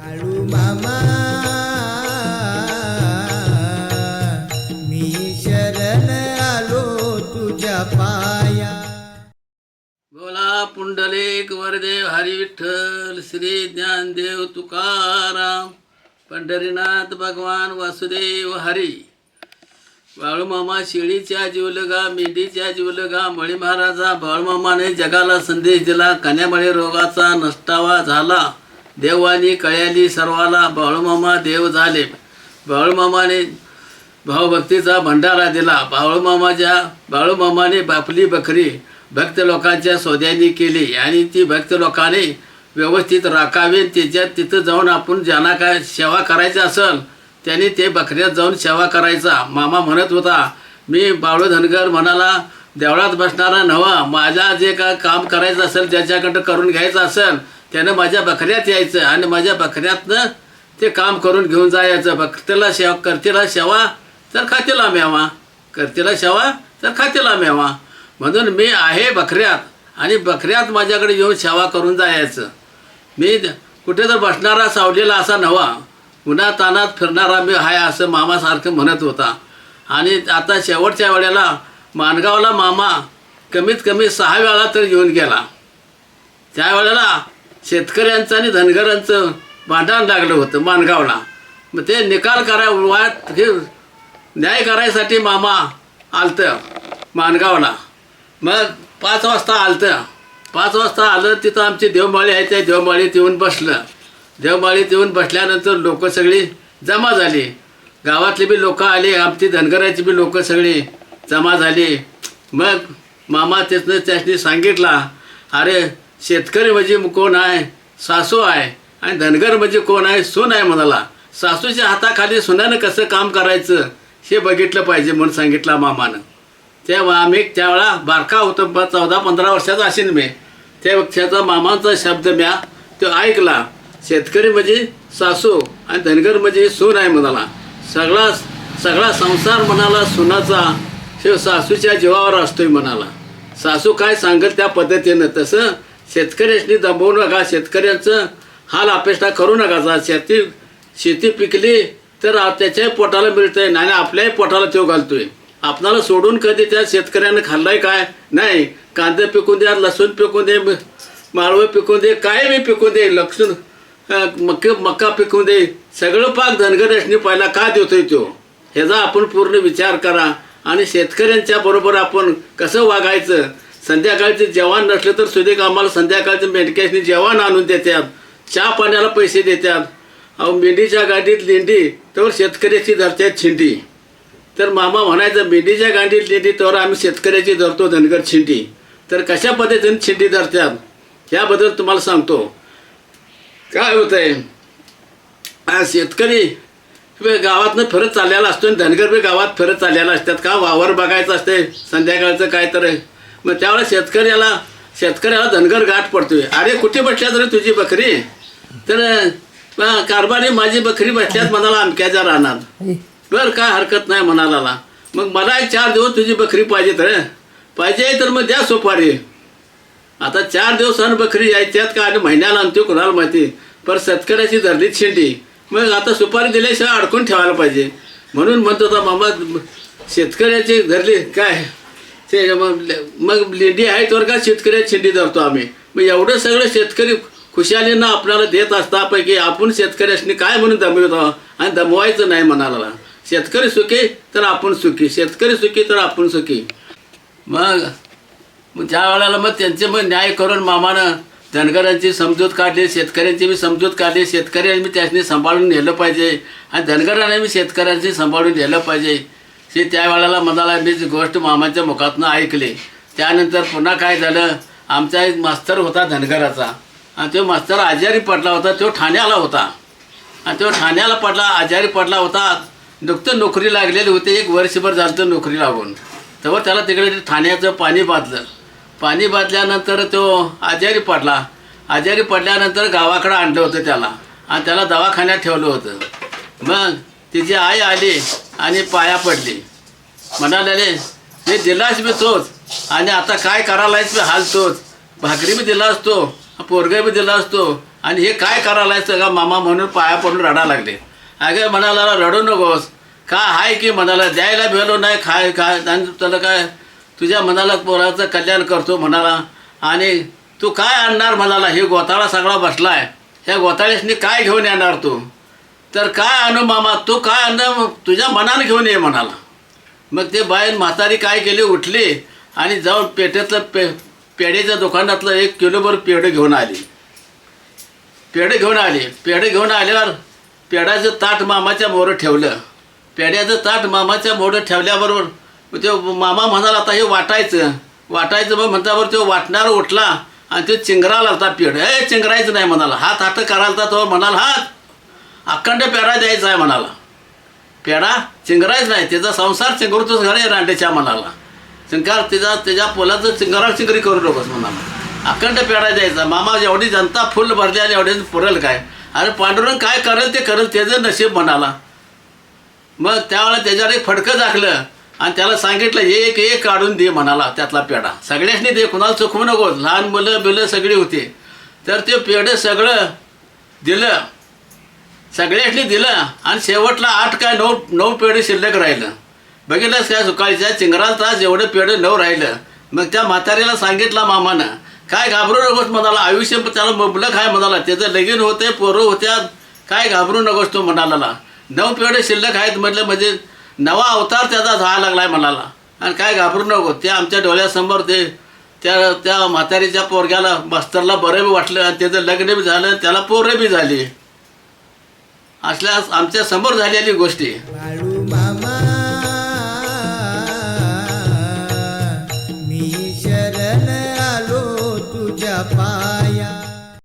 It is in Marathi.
बाळू मामा. मी शरण आलो तुझ्या पाया. बोला पुंडलिक वरदेव हरी विठ्ठल श्री ज्ञानदेव तुकाराम पंढरीनाथ भगवान वासुदेव हरी. बाळूमामा शिळीच्या जीवलगा मेंढीच्या जीवलगा मळी महाराजा बाळूमामाने जगाला संदेश दिला कन्यामळी रोगाचा नष्टावा झाला. देवानी कळ्याली सर्वाला बाळूमामा देव झाले. बाळूमामाने भावभक्तीचा भंडारा दिला. बाळूमामाच्या बाळूमामाने बापली बकरी भक्त लोकांच्या सोद्यांनी केली आणि ती भक्त लोकांनी व्यवस्थित राखावी त्याच्यात तिथं जाऊन आपण ज्यांना काय सेवा करायची असेल त्यांनी ते बकऱ्यात जाऊन सेवा करायचा. मामा म्हणत होता मी बाळू धनगर म्हणाला देवळात बसणारा नवा माझा जे काय काम करायचं असेल ज्याच्याकडं करून घ्यायचं असेल त्यानं माझ्या बकऱ्यात यायचं आणि माझ्या बकऱ्यातनं ते काम करून घेऊन जायचं. भक्तीला सेवा करतेला शेवा तर खातेला मेवा. करतेला शेवा तर खातेला मेवा. म्हणून मी आहे बकऱ्यात आणि बकऱ्यात माझ्याकडे येऊन शेवा करून जायचं. मी द- कुठे तर बसणारा सावलेला असा नवा उन्हा तानात फिरणारा मी आहे असं मामासारखं म्हणत होता. आणि आता शेवटच्या वेळेला माणगावला मामा कमीत कमी सहा वेळा तर येऊन गेला. त्यावेळेला शेतकऱ्यांचं आणि धनगरांचं भांडण लागलं होतं माणगावला मग ते निकाल करा वाट हे न्याय करायसाठी मामा आलतं माणगावला मग पाच वाजता आलतं. पाच वाजता आलं तिथं आमची देवमाळी आहे त्या देवमाळीत येऊन बसलं. देवमाळीत येऊन बसल्यानंतर लोक सगळी जमा झाली. गावातली बी लोक आली आमची धनगराची बी लोक सगळी जमा झाली. मग मामा त्यातनं त्याने सांगितला अरे शेतकरी म्हणजे कोण आहे? सासू आहे. आणि धनगर म्हणजे कोण आहे? सून आहे म्हणाला. सासूच्या हाताखाली सुनानं कसं काम करायचं? हे बघितलं पाहिजे म्हणून सांगितलं मामानं. तेव्हा आम्ही त्यावेळा बारका होतो चौदा पंधरा वर्षाचा असेल मी. त्या त्याचा मामांचा शब्द म्या तो ऐकला. शेतकरी म्हणजे सासू आणि धनगर म्हणजे सून आहे म्हणाला. सगळा सगळा संसार म्हणाला सुनाचा. शिव सासूच्या जीवावर असतोय म्हणाला. सासू काय सांगेल त्या पद्धतीनं? तसं शेतकऱ्याशी दमवू नका शेतकऱ्यांचं हाल अपेक्षा करू नका. शेती शेती पिकली तर त्याच्याही पोटाला मिळतंय नाही आपल्याही पोटाला तो घालतोय. आपणाला सोडून कधी त्या शेतकऱ्यानं खाल्लंय काय? नाही. कांदे पिकून द्या लसूण पिकून दे म- माळवं पिकून दे काय बी पिकून दे लसूण मक्के मक्का पिकून दे सगळं पाक धनगराशनी पहिला का देतोय तो? ह्याचा आपण पूर्ण विचार करा. आणि शेतकऱ्यांच्या बरोबर आपण कसं वागायचं? संध्याकाळचे जेवण नसलं तर सुद्धा आम्हाला संध्याकाळचं मेंढक्यासनी जेवण आणून देतात चहा पाण्याला पैसे देतात अहो मेंढीच्या गाडीत लेंडी तर शेतकऱ्याची धरतात छिंडी. तर मामा म्हणायचं मेंढीच्या गाडीत लेंडी तर आम्ही शेतकऱ्याची धरतो धनगर छिंडी. तर कशा पद्धतीने छिंडी धरतात ह्याबद्दल तुम्हाला सांगतो. काय होतंय? आज शेतकरी गावातनं फिरत चाललेला असतो आणि धनगर बी गावात फिरत चाललेला असतात. का वावर बघायचं असते संध्याकाळचं काय तर मग त्यावेळेला शेतकऱ्याला शेतकऱ्याला धनगर गाठ पडतोय. अरे कुठे बसल्यात रे तुझी बकरी? तर कारभारी माझी बकरी बसल्यात म्हणाला अमक्याच्या रानात. बरं काय हरकत नाही म्हणाला. मग मला एक चार दिवस तुझी बकरी पाहिजे तर पाहिजे तर मग द्या सोपारी. आता चार दिवसानं बकरी यायच्यात का आणि महिन्याला आणतो कुणाला माहिती? पर शेतकऱ्याची धरली शेंडी. मग आता सुपारी दिल्याशिवाय अडकून ठेवायला पाहिजे. म्हणून म्हणतो होता मामा शेतकऱ्याची धरली काय? ते मग मग लेंडी आहे तर का शेतकऱ्या शेंडी धरतो आम्ही. मग एवढं सगळं शेतकरी खुशालीनं आपल्याला देत असतापैकी आपण शेतकऱ्याशी काय म्हणून दमवतो आणि दमवायचं नाही म्हणाला शेतकरी सुखी तर आपण सुखी. शेतकरी सुखी तर आपण सुखी. मग ज्या वेळेला मग त्यांचे मग न्याय करून मामानं धनगरांची समजूत काढली शेतकऱ्यांची बी समजूत काढली शेतकऱ्यांनी मी त्यासनी सांभाळून नेलं पाहिजे. आणि धनगरांनी मी शेतकऱ्यांची सांभाळून नेलं पाहिजे. ते त्या वेळेला मनाला मी गोष्ट मामाच्या मुखातनं ऐकली. त्यानंतर पुन्हा काय झालं? आमचा एक मास्तर होता धनगराचा. आणि तो मास्तर आजारी पडला होता तो ठाण्याला होता. आणि तो ठाण्याला पडला आजारी पडला होता. नुकतं नोकरी लागलेली होती एक वर्षभर झालं तर नोकरी लागून. तेव्हा त्याला तिकडे ठाण्याचं पाणी बांधलं पाणी बादल्यानंतर तो आजारी पडला. आजारी पडल्यानंतर गावाकडं आणलं होतं त्याला. आणि त्याला दवाखान्यात ठेवलं होतं. मग तिची आई आली. आणि पाया पडली. म्हणाले मी दिलास बी तोच. आणि आता काय करायलायच बी हाल तोच. भाकरी बी दिला असतो पोरगे बी दिला असतो आणि हे काय करायलायच का मामा म्हणून पाया पडून रडा लागले. अगे म्हणाला रडू नकोस. का हाय की? म्हणाला द्यायला भेलो नाही खाय काय आणि त्याला काय तुझ्या मनाला पोराचं कल्याण करतो म्हणाला. आणि तू काय आणणार म्हणाला हे गोताळा सगळा बसला आहे ह्या गोताळ्यासनी काय घेऊन येणार तू? तर काय आणू मामा तू काय आणणं तुझ्या मनानं घेऊन ये म्हणाला. मग ते बाईन म्हातारी काय केली? उठली आणि जाऊन पेठेतलं पे पेढेच्या दुकानातलं एक किलोभर पेढं घेऊन आली. पेढे घेऊन आली. पेढे घेऊन आल्यावर पेढ्याचं ताट मामाच्या मोरं ठेवलं. पेढ्याचं ताट मामाच्या मोरं ठेवल्याबरोबर ते मामा म्हणाला आता हे वाटायचं. वाटायचं मग म्हणतावर तो वाटणार उठला आणि ते चिंगराला होता पेढ. हे चिंगरायचं नाही म्हणाला. हात हात करायला तो. म्हणाला हात अखंड पेढा द्यायचा आहे म्हणाला पेढा चिंगरायच नाही त्याचा संसार चिंगरतोच घरे रांडेच्या मनाला. चिंगार तिचा त्याच्या पोलाचं चिंगरा चिंगरी करू नकोस म्हणाला अखंड पेढा द्यायचा. मामा एवढी जनता फुल भरली आहे एवढे पुरेल काय? अरे पांडुरंग काय करेल ते करेल त्याचं नशीब म्हणाला मग त्यावेळेला त्याच्यावर एक फडकं झाकलं आणि त्याला सांगितलं एक एक काढून दे म्हणाला त्यातला पेढा सगळ्यांनी दे कुणाला चुकवू नको लहान मुलं बिलं सगळी होती. तर ते पेढे सगळं दिलं. सगळ्यांनी दिलं आणि शेवटला आठ काय नऊ नऊ पेढे शिल्लक राहिलं. बघितलंच काय सुकाळीच्या चिंगराल तास एवढे पेढे नऊ राहिलं. मग त्या म्हातारीला सांगितलं मामानं काय घाबरू नकोस म्हणाला आयुष्य त्याला मुबलक आहे म्हणाला. त्याचं लगीन होते पोरं होत्या काय घाबरू नकोस तो म्हणाला. नऊ पेढे शिल्लक आहेत म्हटलं म्हणजे नवा अवतार त्याचा झाला लागलाय म्हणाला. आणि काय घाबरू नको ते आमच्या डोळ्यासमोर ते त्या त्या म्हातारीच्या पोरग्याला मास्तरला बरं बी वाटलं आणि त्याचं लग्न बी झालं त्याला पोरं बी झाली. असल्यास आमच्यासमोर झालेली गोष्टी